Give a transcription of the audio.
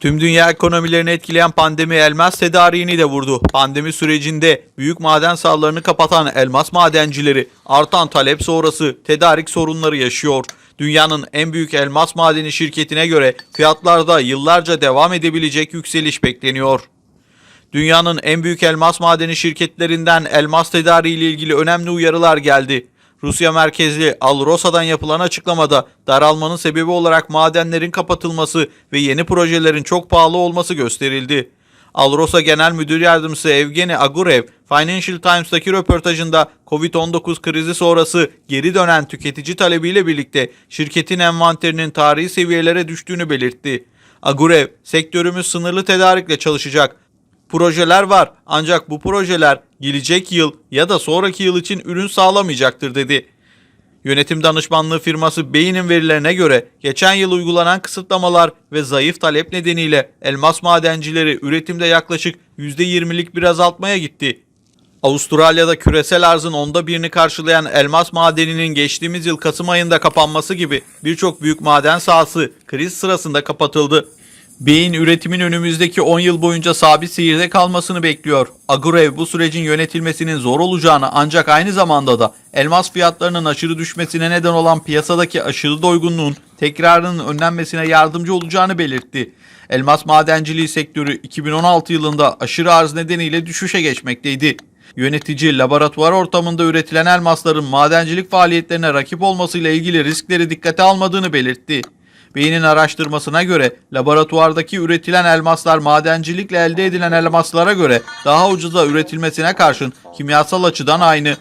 Tüm dünya ekonomilerini etkileyen pandemi elmas tedariğini de vurdu. Pandemi sürecinde büyük maden sahalarını kapatan elmas madencileri artan talep sonrası tedarik sorunları yaşıyor. Dünyanın en büyük elmas madeni şirketine göre fiyatlarda yıllarca devam edebilecek yükseliş bekleniyor. Dünyanın en büyük elmas madeni şirketlerinden elmas tedariği ile ilgili önemli uyarılar geldi. Rusya merkezli Alrosa'dan yapılan açıklamada daralmanın sebebi olarak madenlerin kapatılması ve yeni projelerin çok pahalı olması gösterildi. Alrosa Genel Müdür Yardımcısı Evgeni Agurev, Financial Times'taki röportajında Covid-19 krizi sonrası geri dönen tüketici talebiyle birlikte şirketin envanterinin tarihi seviyelere düştüğünü belirtti. Agurev, sektörümüz sınırlı tedarikle çalışacak. Projeler var ancak bu projeler gelecek yıl ya da sonraki yıl için ürün sağlamayacaktır dedi. Yönetim danışmanlığı firması Beyin'in verilerine göre geçen yıl uygulanan kısıtlamalar ve zayıf talep nedeniyle elmas madencileri üretimde yaklaşık %20'lik bir azaltmaya gitti. Avustralya'da küresel arzın onda birini karşılayan elmas madeninin geçtiğimiz yıl Kasım ayında kapanması gibi birçok büyük maden sahası kriz sırasında kapatıldı. Beyin üretimin önümüzdeki 10 yıl boyunca sabit seyirde kalmasını bekliyor. Agurev bu sürecin yönetilmesinin zor olacağını ancak aynı zamanda da elmas fiyatlarının aşırı düşmesine neden olan piyasadaki aşırı doygunluğun tekrarının önlenmesine yardımcı olacağını belirtti. Elmas madenciliği sektörü 2016 yılında aşırı arz nedeniyle düşüşe geçmekteydi. Yönetici laboratuvar ortamında üretilen elmasların madencilik faaliyetlerine rakip olmasıyla ilgili riskleri dikkate almadığını belirtti. Beynin araştırmasına göre laboratuvardaki üretilen elmaslar madencilikle elde edilen elmaslara göre daha ucuza üretilmesine karşın kimyasal açıdan aynı